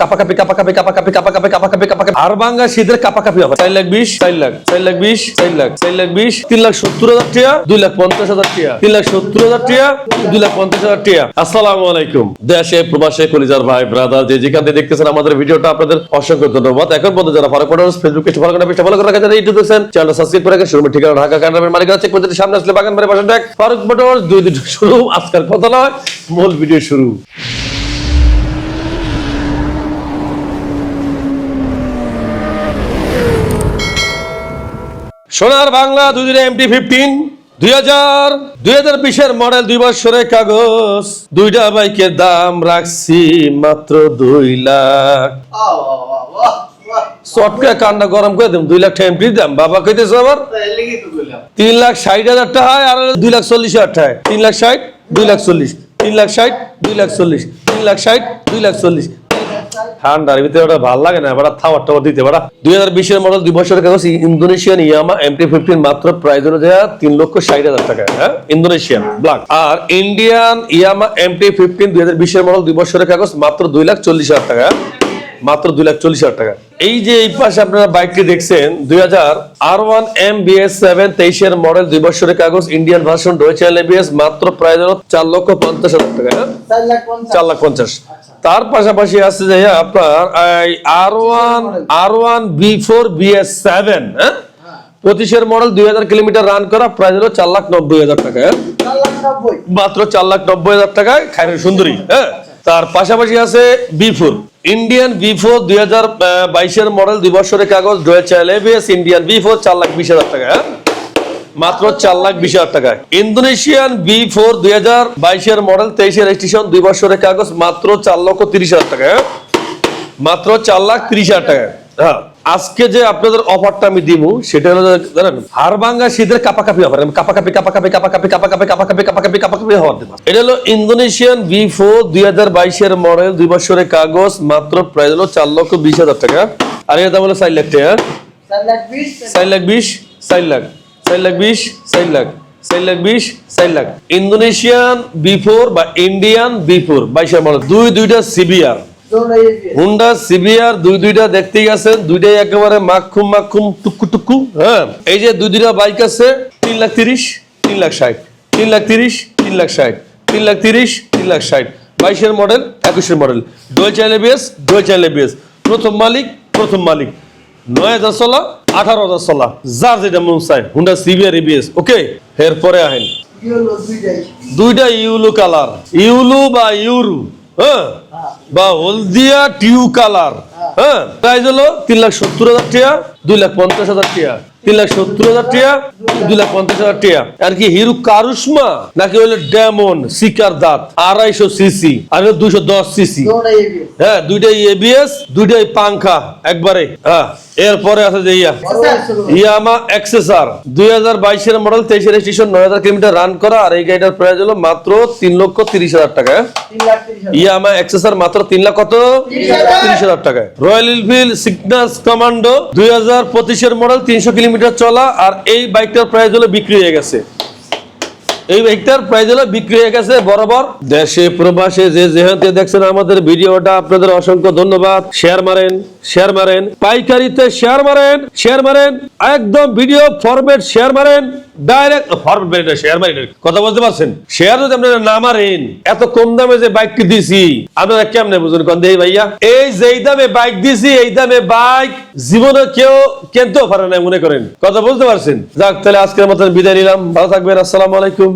কাপাকাপি কাপাকাপি কাপাকাপি কাপাকাপি কাপাকাপি কাপাকাপি। আর বাঙ্গা শীতের কাপাকাপি হবে। চার লাখ বিশ, চার লাখ চার লাখ বিশ, চার লাখ চার লাখ বিশ, তিন লাখ সত্তর হাজার টাকা, দুই লাখ পঞ্চাশ হাজার টাকা, তিন লাখ সত্তর হাজার টাকা, দুই লাখ পঞ্চাশ হাজার টাকা। আসসালামু আলাইকুম। দেশে, প্রবাসে, কলিজার ভাই ব্রাদার যে যেখান থেকে দেখতেছেন আমাদের ভিডিওটা, আপনাদের অসংখ্য ধন্যবাদ। এখন পর্যন্ত যারা ফেসবুক ফলো করেন, পেজটা ফলো করে রাখেন যারা ইউটিউব চ্যানেলটা সাবস্ক্রাইব করে রাখেন। ঠিকানা ঢাকা কান্ডামের সামনে আসলে বাগান দেখ। ফারুক মোটরস, দুই শুরু আজকের কথা নয়, মূল ভিডিও শুরু। সোনার বাংলা দুই দিনে এমটি ফিফটিন দুই হাজার দুই হাজার বিশের মডেল দুই বছরের কাগজ। দুইটা বাইকের দাম রাখছি মাত্র দুই লাখ। চটকা কান্না গরম করে দেব দুই লাখ টাকা দাম বাবা কইতেছে আবার, তিন লাখ ষাট হাজার টাকা আর দুই লাখ চল্লিশ হাজার টাকা তিন লাখ ষাট, দুই লাখ চল্লিশ। তিন লাখ ষাট, দুই লাখ চল্লিশ। তিন লাখ ষাট, দুই লাখ চল্লিশ। ঠান্ডার ভিতরে ওটা ভালো লাগে না, এবার থাওয়ার টাওয়ার দিতে পারা। দুই হাজার বিশের মডেল দুই বছরের কাগজ, Indonesian Yamaha M MT fifteen মাত্র প্রাইস অনুযায়ী তিন লক্ষ ষাট হাজার টাকা হ্যাঁ? ইন্দোনেশিয়ান ব্ল্যাক আর ইন্ডিয়ান ইয়ামা এমটি ফিফটিন, দুই হাজার বিশের মডেল দুই বছরের কাগজ, মাত্র দুই লাখ চল্লিশ হাজার টাকা মাত্র দুই লাখ চল্লিশ হাজার টাকা। এই যে এই পাশে আপনারা বাইকটি দেখছেন দুই হাজার আর ওয়ান এম বিএস সেভেন তেইশের মডেল দুই বছরের কাগজ ইন্ডিয়ান ভার্সন রয়েছে এবিএস মাত্র প্রায় হলো চার লক্ষ পঞ্চাশ হাজার টাকা হ্যাঁ? চার লাখ পঞ্চাশ। তার পাশাপাশি আছে যে আপনার R one R one B four BS seven হ্যাঁ? পঁচিশের মডেল দুই হাজার কিলোমিটার রান করা প্রায় হলো চার লাখ নব্বই হাজার টাকা হ্যাঁ? মাত্র চার লাখ নব্বই হাজার টাকায় খাইরের সুন্দরী হ্যাঁ? তার পাশাপাশি আছে বি ফোর ইন্ডিয়ান ফোর দুই হাজার বাইশের মডেল দুই বছরের কাগজ ডোয়েচাইল এবিএস ইন্ডিয়ান ফোর চার লাখ বিশ হাজার টাকা হ্যাঁ? মাত্র চার লাখ বিশ হাজার টাকা ইন্দোনেশিয়ান বি ফোর দুই হাজার বাইশের মডেল তেইশের রেজিস্ট্রেশন দুই বছরের কাগজ মাত্র চার লক্ষ তিরিশ হাজার টাকা হ্যাঁ? মাত্র চার লাখ তিরিশ হাজার টাকা হ্যাঁ আজকে যে আপনাদের অফারটা আমি দিব সেটা হলো জানেন হাড়ভাঙ্গা শীতের কাপাকাপি অফার কাপাকাপি কাপাকাপি কাপাকাপি কাপাকাপি কাপাকাপি কাপাকাপি কাপাকাপি অফার দেবো এটা হলো ইন্দোনেশিয়ান বি ফোর দুই হাজার বাইশের মডেল দুই বছরের কাগজ মাত্র প্রাইস হলো চার লক্ষ বিশ হাজার টাকা। আর এর দাম হলো চার লাখ টাকা। চার লাখ বিশ? চার লাখ চার লাখ। বিশ চার লাখ। চার লাখ বিশ চার লাখ। ইন্দোনেশিয়ান বি ফোর বা ইন্ডিয়ান বি ফোর বাইশের মডেল দুই দুইটা সিবিআর হুন্ডা সিবিআর দুই দুইটা দেখতেই গেছেন দুইটাই একেবারে মাখুম মাখুম টুকু টুকু হ্যাঁ? এই যে দুই দুইটা বাইক আছে তিন লাখ তিরিশ তিন লাখ ষাট তিন লাখ তিরিশ তিন লাখ ষাট তিন লাখ তিরিশ তিন লাখ ষাট বাইশের মডেল একুশের মডেল ডোয়ে চাইলে বিএস ডোয়ে চাইলে বিএস প্রথম মালিক প্রথম মালিক নয় হাজার চলা আঠারো হাজার চলা যার যেটা মন চায় হুন্ডা সিবিআর এবিএস ওকে এরপরে আহেন। দুইটা ইউলু কালার ইউলু বা ইউরু হ্যাঁ? বা হলদিয়া টিউ কালার হ্যাঁ? প্রাইস হলো তিন লাখ সত্তর হাজার টাকা দুই লাখ পঞ্চাশ হাজার টিয়া তিন লাখ সত্তর হাজার টিয়া দুই লাখ পঞ্চাশ হাজার টিয়া আর কি হিরু কারুসমা নাকি হলো ডেমন সিকার দাঁত আড়াইশো সিসি আর দুইশো দশ সিসি হ্যাঁ দুইটাই এবিএস দুইটাই পাংখা একবারে হ্যাঁ। এরপরে আছে যে ইয়া। ইয়ামা এক্সেসার। দুই হাজার বাইশের মডেল, তেইশের রেজিস্ট্রেশন, নয় হাজার কিলোমিটার রান করা। আর এই গাড়িটার প্রাইস হলো মাত্র তিন লক্ষ তিরিশ হাজার টাকা। ইয়ামা এক্সেসার মাত্র তিন লাখ কত? তিরিশ হাজার টাকায় রয়্যাল এনফিল্ড সিগনাস কমান্ডো, দুই হাজার পঁচিশের মডেল, তিনশো কিলোমিটার চলা। আর এই বাইকটার প্রাইস হলো বিক্রি হয়ে গেছে। এই বাইকটার প্রাইস হলো বিক্রি হয়ে গেছে বরাবর। দেশে প্রবাসে যে যেহেতু দেখছেন আমাদের ভিডিওটা, আপনাদের অসংখ্য ধন্যবাদ। শেয়ার মারেন। শেয়ার মারেন, পাইকারিতে শেয়ার মারেন শেয়ার মারেন, একদম ভিডিও ফরম্যাট শেয়ার মারেন ডাইরেক্ট ফরম্যাট শেয়ার মারেন। কথা বলতে পারছেন? শেয়ার যদি আপনারা না মারেন, এত কম দামে যে বাইকটি দিছি, আপনারা কেমনে বুঝুন? কোন দেই ভাইয়া, এই যেই দামে বাইক দিছি, এই দামে বাইক জীবনে কেউ কিনতেও পারে না মনে করেন। কথা বলতে পারছেন? যাক, তাহলে আজকের মতন বিদায় নিলাম। ভালো থাকবেন, আসসালামু আলাইকুম।